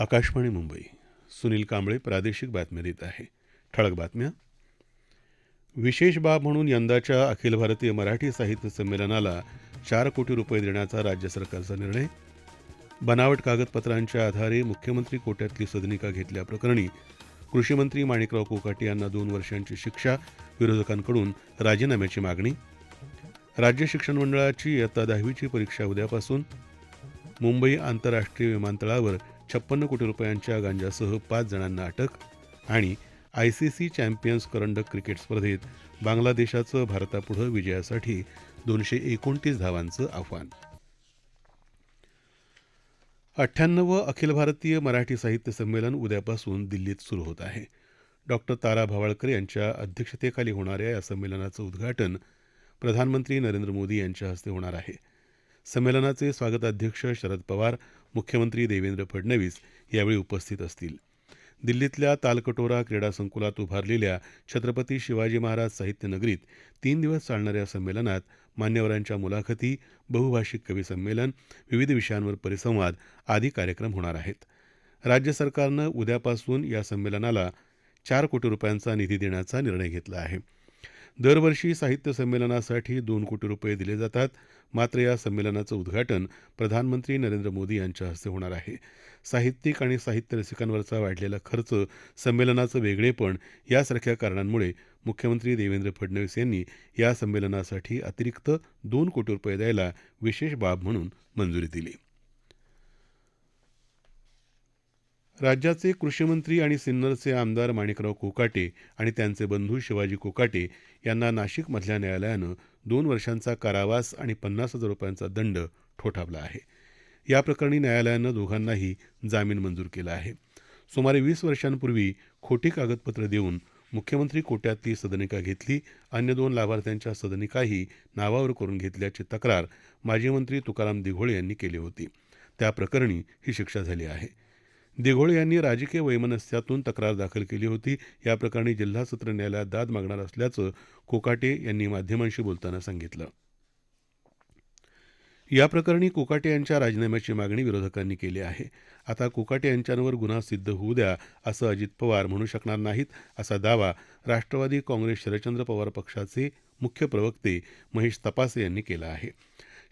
आकाशवाणी मुंबई. सुनील कांबळे प्रादेशिक बातम्या देत आहे ठळक बातम्या. विशेष बाब म्हणून यंदाच्या अखिल भारतीय मराठी साहित्य संमेलनाला चार कोटी रुपये देण्याचा राज्य सरकारचा निर्णय. बनावट कागदपत्रांच्या आधारे मुख्यमंत्री कोट्यातली सदनिका घेतल्याप्रकरणी कृषीमंत्री माणिकराव कोकाटे यांना दोन वर्षांची शिक्षा विरोधकांकडून राजीनाम्याची मागणी. राज्य शिक्षण मंडळाची इयत्ता दहावीची परीक्षा उद्यापासून. मुंबई आंतरराष्ट्रीय विमानतळावर छप्पन्न कोटी रुपयांच्या गांजासह पाच जणांना अटक आणि आय सी सी चॅम्पियन्स करंडक क्रिकेट स्पर्धेत बांगलादेशाचं भारतापुढं विजयासाठी दोनशे एकोणतीस धावांचं आव्हान. अठ्ठ्याण्णवं अखिल भारतीय मराठी साहित्य संमेलन उद्यापासून दिल्लीत सुरू होत आहे. डॉक्टर तारा भवाळकर यांच्या अध्यक्षतेखाली होणाऱ्या या संमेलनाचं उद्घाटन प्रधानमंत्री नरेंद्र मोदी यांच्या हस्ते होणार आहे. संमेलनाचे स्वागताध्यक्ष शरद पवार मुख्यमंत्री देवेंद्र फडणवीस यावेळी उपस्थित असतील. दिल्लीतल्या तालकटोरा क्रीडा संकुलात उभारलेल्या छत्रपती शिवाजी महाराज साहित्य नगरीत तीन दिवस चालणाऱ्या या संमेलनात मान्यवरांच्या मुलाखती बहुभाषिक कवी संमेलन विविध विषयांवर परिसंवाद आदी कार्यक्रम होणार आहेत. राज्य सरकारनं उद्यापासून या संमेलनाला चार कोटी रुपयांचा निधी देण्याचा निर्णय घेतला आहे. दरवर्षी साहित्य संमेलनासाठी दोन कोटी रुपये दिले जातात. मात्र या संमेलनाचं उद्घाटन प्रधानमंत्री नरेंद्र मोदी यांच्या हस्ते होणार आहे. साहित्यिक आणि साहित्य रसिकांवरचा वाढलेला खर्च संमेलनाचं वेगळेपण यासारख्या कारणांमुळे मुख्यमंत्री देवेंद्र फडणवीस यांनी या संमेलनासाठी अतिरिक्त दोन कोटी रुपये द्यायला विशेष बाब म्हणून मंजुरी दिली. राज्याचे कृषीमंत्री आणि सिन्नरचे आमदार माणिकराव कोकाटे आणि त्यांचे बंधू शिवाजी कोकाटे यांना नाशिकमधल्या न्यायालयानं दोन वर्षांचा कारावास आणि पन्नास हजार रुपयांचा दंड ठोठावला आहे. या प्रकरणी न्यायालयानं दोघांनाही जामीन मंजूर केला आहे. सुमारे वीस वर्षांपूर्वी खोटी कागदपत्र देऊन मुख्यमंत्री कोट्यातली सदनिका घेतली अन्य दोन लाभार्थ्यांच्या सदनिकाही नावावर करून घेतल्याची तक्रार माजी मंत्री तुकाराम दिघोळे यांनी केली होती. त्या प्रकरणी ही शिक्षा झाली आहे. दिघोळे यांनी राजकीय वैमनस्यातून तक्रार दाखल केली होती. या प्रकरणी जिल्हा सत्र न्यायालयात दाद मागणार असल्याचं कोकाटे यांनी माध्यमांशी बोलताना सांगितलं. या प्रकरणी कोकाटे यांच्या राजीनाम्याची मागणी विरोधकांनी केली आहे. आता कोकाटे यांच्यावर गुन्हा सिद्ध होऊ द्या असं अजित पवार म्हणू शकणार नाहीत असा दावा राष्ट्रवादी काँग्रेस शरदचंद्र पवार पक्षाचे मुख्य प्रवक्ते महेश तपासे यांनी केला आहे.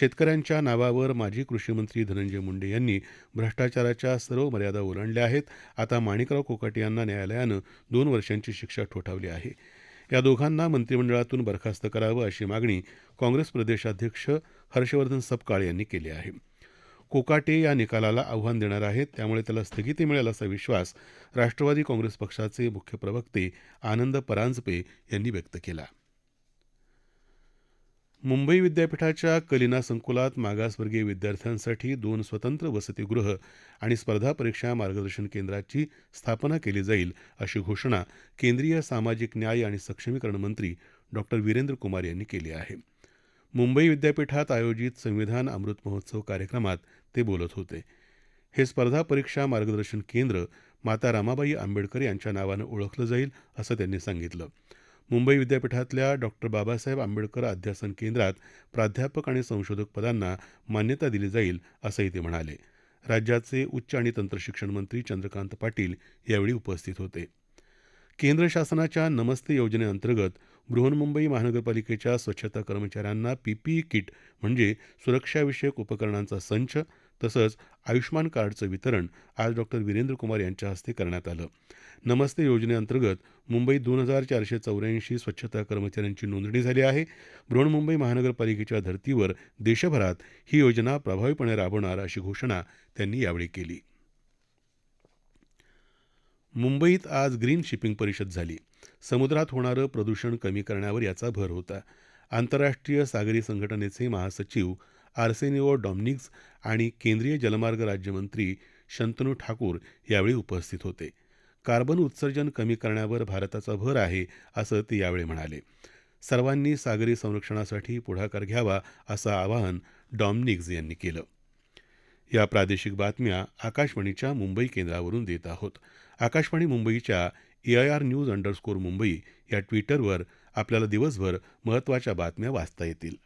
शेतकऱ्यांच्या नावावर माजी कृषीमंत्री धनंजय मुंडे यांनी भ्रष्टाचाराच्या सर्व मर्यादा ओलांडल्या आहेत. आता माणिकराव कोकाटे यांना न्यायालयानं दोन वर्षांची शिक्षा ठोठावली आहे. या दोघांना मंत्रिमंडळातून बरखास्त करावं अशी मागणी काँग्रेस प्रदेशाध्यक्ष हर्षवर्धन सपकाळ यांनी केली आहे. कोकाटे या निकालाला आव्हान देणार आहेत त्यामुळे त्याला स्थगिती मिळेल असा विश्वास राष्ट्रवादी काँग्रेस पक्षाचे मुख्य प्रवक्ते आनंद परांजपे यांनी व्यक्त केला. मुंबई विद्यापीठाच्या कलिना संकुलात मागासवर्गीय विद्यार्थ्यांसाठी दोन स्वतंत्र वसतिगृह आणि स्पर्धा परीक्षा मार्गदर्शन केंद्राची स्थापना केली जाईल अशी घोषणा केंद्रीय सामाजिक न्याय आणि सक्षमीकरण मंत्री डॉक्टर वीरेंद्र कुमार यांनी केली आहे. मुंबई विद्यापीठात आयोजित संविधान अमृत महोत्सव कार्यक्रमात ते बोलत होते. हे स्पर्धा परीक्षा मार्गदर्शन केंद्र माता रमाबाई आंबेडकर यांच्या नावानं ओळखलं जाईल असं त्यांनी सांगितलं. मुंबई विद्यापीठातल्या डॉक्टर बाबासाहेब आंबेडकर अध्यासन केंद्रात प्राध्यापक आणि संशोधक पदांना मान्यता दिली जाईल असंही ते म्हणाले. राज्याचे उच्च आणि तंत्रशिक्षण मंत्री चंद्रकांत पाटील यावेळी उपस्थित होते. केंद्र शासनाच्या नमस्ते योजनेअंतर्गत बृहन्मुंबई महानगरपालिकेच्या स्वच्छता कर्मचाऱ्यांना पीपीई किट म्हणजे सुरक्षाविषयक उपकरणांचा संच तसंच आयुष्मान कार्डचं वितरण आज डॉक्टर वीरेंद्र कुमार यांच्या हस्ते करण्यात आलं. नमस्ते योजनेअंतर्गत मुंबईत दोन हजार चारशे चौऱ्याऐंशी स्वच्छता कर्मचाऱ्यांची नोंदणी झाली आहे. बृहन्मुंबई महानगरपालिकेच्या धर्तीवर देशभरात ही योजना प्रभावीपणे राबवणार अशी घोषणा त्यांनी यावेळी केली. मुंबईत आज ग्रीन शिपिंग परिषद झाली. समुद्रात होणारं प्रदूषण कमी करण्यावर याचा भर होता. आंतरराष्ट्रीय सागरी संघटनेचे महासचिव आर्सेनिओ डॉमनिक्स आणि केंद्रीय जलमार्ग राज्यमंत्री शंतनू ठाकूर यावेळी उपस्थित होते. कार्बन उत्सर्जन कमी करण्यावर भारताचा भर आहे असं ते यावेळी म्हणाले. सर्वांनी सागरी संरक्षणासाठी पुढाकार घ्यावा असं आवाहन डॉमनिक्स यांनी केलं. या प्रादेशिक बातम्या आकाशवाणीच्या मुंबई केंद्रावरून देत आहोत. आकाशवाणी मुंबईच्या एआयआर न्यूज अंडरस्कोर मुंबई या ट्विटरवर आपल्याला दिवसभर महत्त्वाच्या बातम्या वाचता येतील.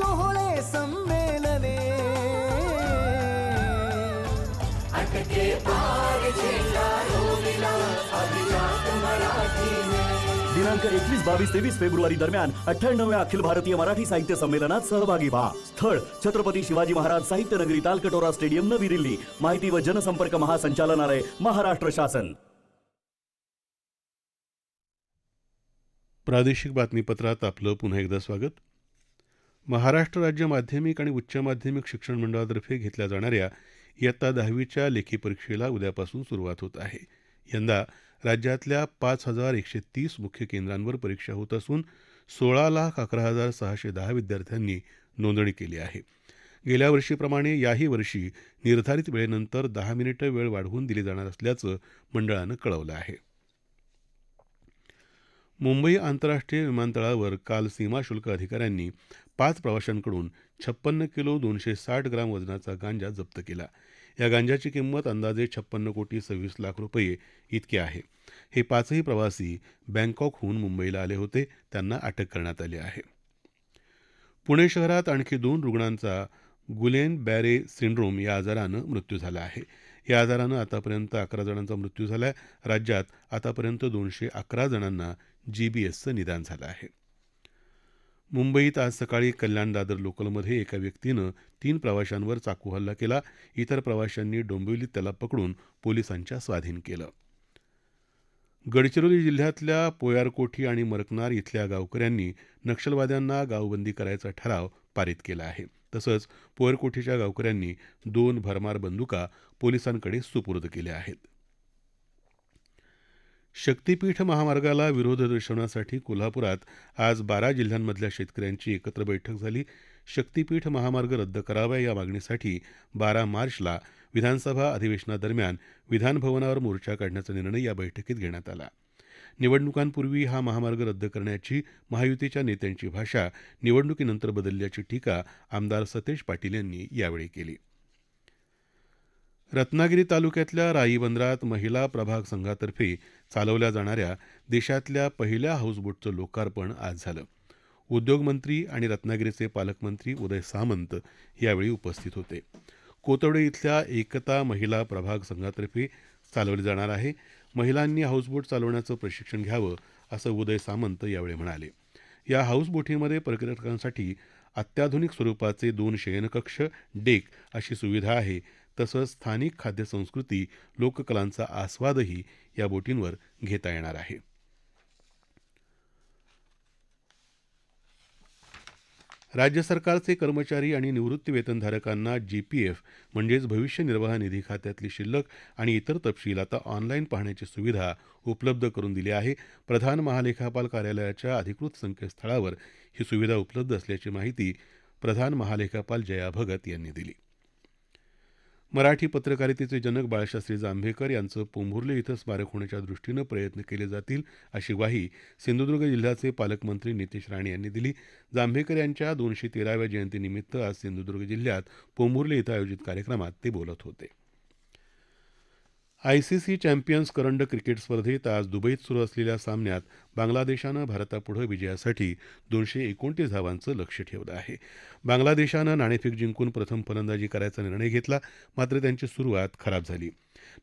सोहळे संमेलने. अटके पार दिनांक एकवीस बावीस तेवीस फेब्रुवारी दरम्यान अठ्ठ्याण्णव्या अखिल भारतीय मराठी साहित्य संमेलनात सहभागी व्हा. स्थळ छत्रपती शिवाजी महाराज साहित्य नगरी तालकटोरा स्टेडियम नवी दिल्ली. माहिती व जनसंपर्क महासंचालनालय महाराष्ट्र शासन. प्रादेशिक बातमीपत्रात आपलं पुन्हा एकदा स्वागत. महाराष्ट्र राज्य माध्यमिक आणि उच्च माध्यमिक शिक्षण मंडळातर्फे घेतल्या जाणाऱ्या इयत्ता दहावीच्या लेखी परीक्षेला उद्यापासून सुरुवात होत आहे. यंदा राज्यातल्या पाच हजार एकशे तीस मुख्य केंद्रांवर परीक्षा होत असून सोळा लाख अकरा हजार सहाशे दहा विद्यार्थ्यांनी नोंदणी केली आहे. गेल्या वर्षीप्रमाणे याही वर्षी निर्धारित वेळेनंतर दहा मिनिटं वेळ वाढवून दिली जाणार असल्याचं मंडळानं कळवलं आहे. मुंबई आंतरराष्ट्रीय विमानतळावर काल सीमाशुल्क अधिकाऱ्यांनी पाच प्रवाशांकडून छप्पन्न किलो दोनशे साठ ग्राम वजनाचा गांजा जप्त केला. या गांजाची किंमत अंदाजे छप्पन्न कोटी सव्वीस लाख रुपये इतकी आहे. हे पाचही प्रवासी बँकॉकहून मुंबईला आले होते. त्यांना अटक करण्यात आली आहे. पुणे शहरात आणखी दोन रुग्णांचा गुलेन बॅरे सिंड्रोम या आजारानं मृत्यू झाला आहे. या आजारानं आतापर्यंत अकरा जणांचा मृत्यू झाला आहे राज्यात आतापर्यंत दोनशे अकरा जणांना जीबीएसचं निदान झालं आहे. मुंबईत आज सकाळी कल्याण दादर लोकलमध्ये एका व्यक्तीनं तीन प्रवाशांवर चाकू हल्ला केला. इतर प्रवाशांनी डोंबिवलीत त्याला पकडून पोलिसांच्या स्वाधीन केलं. गडचिरोली जिल्ह्यातल्या पोयारकोठी आणि मरकनार इथल्या गावकऱ्यांनी नक्षलवाद्यांना गावबंदी करायचा ठराव पारित केला आहे. तसंच पोयरकोठीच्या गावकऱ्यांनी दोन भरमार बंदुका पोलिसांकडे सुपूर्द केल्या आहेत. शक्तीपीठ महामार्गाला विरोध दर्शवण्यासाठी कोल्हापुरात आज बारा जिल्ह्यांमधल्या शेतकऱ्यांची एकत्र बैठक झाली. शक्तीपीठ महामार्ग रद्द करावा या मागणीसाठी बारा मार्चला विधानसभा अधिवेशनादरम्यान विधानभवनावर मोर्चा काढण्याचा निर्णय या बैठकीत घेण्यात आला. निवडणुकांपूर्वी हा महामार्ग रद्द करण्याची महायुतीच्या नेत्यांची भाषा निवडणुकीनंतर बदलल्याची टीका आमदार सतेज पाटील यांनी यावेळी केली. रत्नागिरी तालुक्यातल्या राई बंदरात महिला प्रभाग संघातर्फे चालवल्या जाणाऱ्या देशातल्या पहिल्या हाऊसबोटचं लोकार्पण आज झालं. उद्योगमंत्री आणि रत्नागिरीचे पालकमंत्री उदय सामंत यावेळी उपस्थित होते. कोतवडे इथल्या एकता महिला प्रभाग संघातर्फे चालवली जाणार आहे. महिलांनी हाऊसबोट चालवण्याचं प्रशिक्षण घ्यावं असं उदय सामंत यावेळी म्हणाले. या हाऊसबोटीमध्ये पर्यटकांसाठी अत्याधुनिक स्वरूपाचे दोन शयनकक्ष डेक अशी सुविधा आहे. तसंच स्थानिक खाद्यसंस्कृती लोककलांचा आस्वादही या बोटींवर घेता येणार आहे. राज्य सरकारचे कर्मचारी आणि निवृत्ती वेतनधारकांना जीपीएफ म्हणजेच भविष्य निर्वाह निधी खात्यातली शिल्लक आणि इतर तपशील आता ऑनलाईन पाहण्याची सुविधा उपलब्ध करून दिली आहे. प्रधान महालेखापाल कार्यालयाच्या अधिकृत संकेतस्थळावर ही सुविधा उपलब्ध असल्याची माहिती प्रधान महालेखापाल जया भगत यांनी दिली. मराठी पत्रकारितेचे जनक बाळशास्त्री जांभेकर यांचं पोंभुर्ले इथं स्मारक होण्याच्या दृष्टीनं प्रयत्न केले जातील अशी ग्वाही सिंधुदुर्ग जिल्ह्याचे पालकमंत्री नितेश राणे यांनी दिली. जांभेकर यांच्या दोनशे तेराव्या जयंतीनिमित्त आज सिंधुदुर्ग जिल्ह्यात पोंभुर्ले इथं आयोजित कार्यक्रमात ते बोलत होते. आयसीसी चॅम्पियन्स करंडक क्रिकेट स्पर्धेत आज दुबईत सुरू असलेल्या सामन्यात बांगलादेशानं भारतापुढं विजयासाठी दोनशे एकोणतीस धावांचं लक्ष्य ठेवलं आहे. बांगलादेशानं नाणेफेक जिंकून प्रथम फलंदाजी करायचा निर्णय घेतला मात्र त्यांची सुरुवात खराब झाली.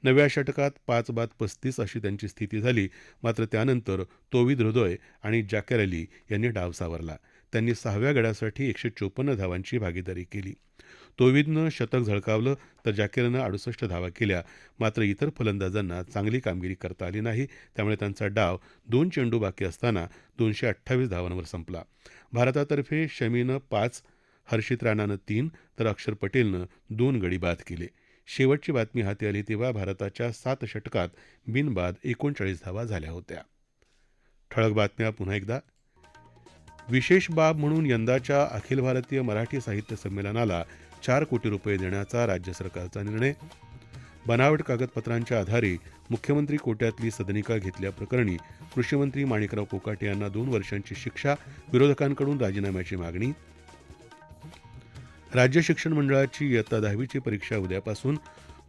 नव्या षटकात पाच बाद पस्तीस अशी त्यांची स्थिती झाली मात्र त्यानंतर तोविद हृदय आणि जाकेर अली यांनी डाव सावरला. त्यांनी सहाव्या गड्यासाठी एकशे चोपन्न धावांची भागीदारी केली. तोविदनं शतक झळकावलं तर जाकीरनं अडुसष्ट धावा केल्या. मात्र इतर फलंदाजांना चांगली कामगिरी करता आली नाही. त्यामुळे त्यांचा डाव दोन चेंडू बाकी असताना दोनशे अठ्ठावीस धावांवर संपला. भारतातर्फे शमीनं पाच हर्षित राणानं तीन तर अक्षर पटेलनं दोन गडी बाद केले. शेवटची बातमी हाती आली तेव्हा भारताच्या सात षटकात बिनबाद एकोणचाळीस धावा झाल्या होत्या. ठळक बातम्या पुन्हा एकदा. विशेष बाब म्हणून यंदाच्या अखिल भारतीय मराठी साहित्य संमेलनाला चार कोटी रुपये देण्याचा राज्य सरकारचा निर्णय. बनावट कागदपत्रांच्या आधारे मुख्यमंत्री कोट्यातली सदनिका घेतल्याप्रकरणी कृषीमंत्री माणिकराव कोकाटे यांना दोन वर्षांची शिक्षा विरोधकांकडून राजीनाम्याची मागणी. राज्य शिक्षण मंडळाची इयत्ता दहावीची परीक्षा उद्यापासून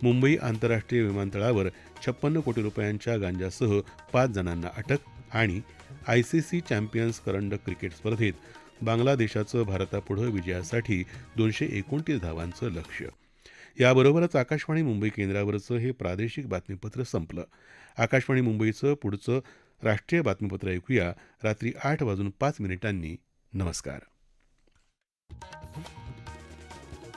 मुंबई आंतरराष्ट्रीय विमानतळावर छप्पन्न कोटी रुपयांच्या गांजासह पाच जणांना अटक आणि आयसीसी चॅम्पियन्स करंडक क्रिकेट स्पर्धेत बांगलादेशाचं भारतापुढं विजयासाठी दोनशे एकोणतीस धावांचं लक्ष याबरोबरच आकाशवाणी मुंबई केंद्रावरचं हे प्रादेशिक बातमीपत्र संपलं. आकाशवाणी मुंबईचं पुढचं राष्ट्रीय बातमीपत्र ऐकूया. रात्री आठ वाजून पाच मिनिटांनी नमस्कार.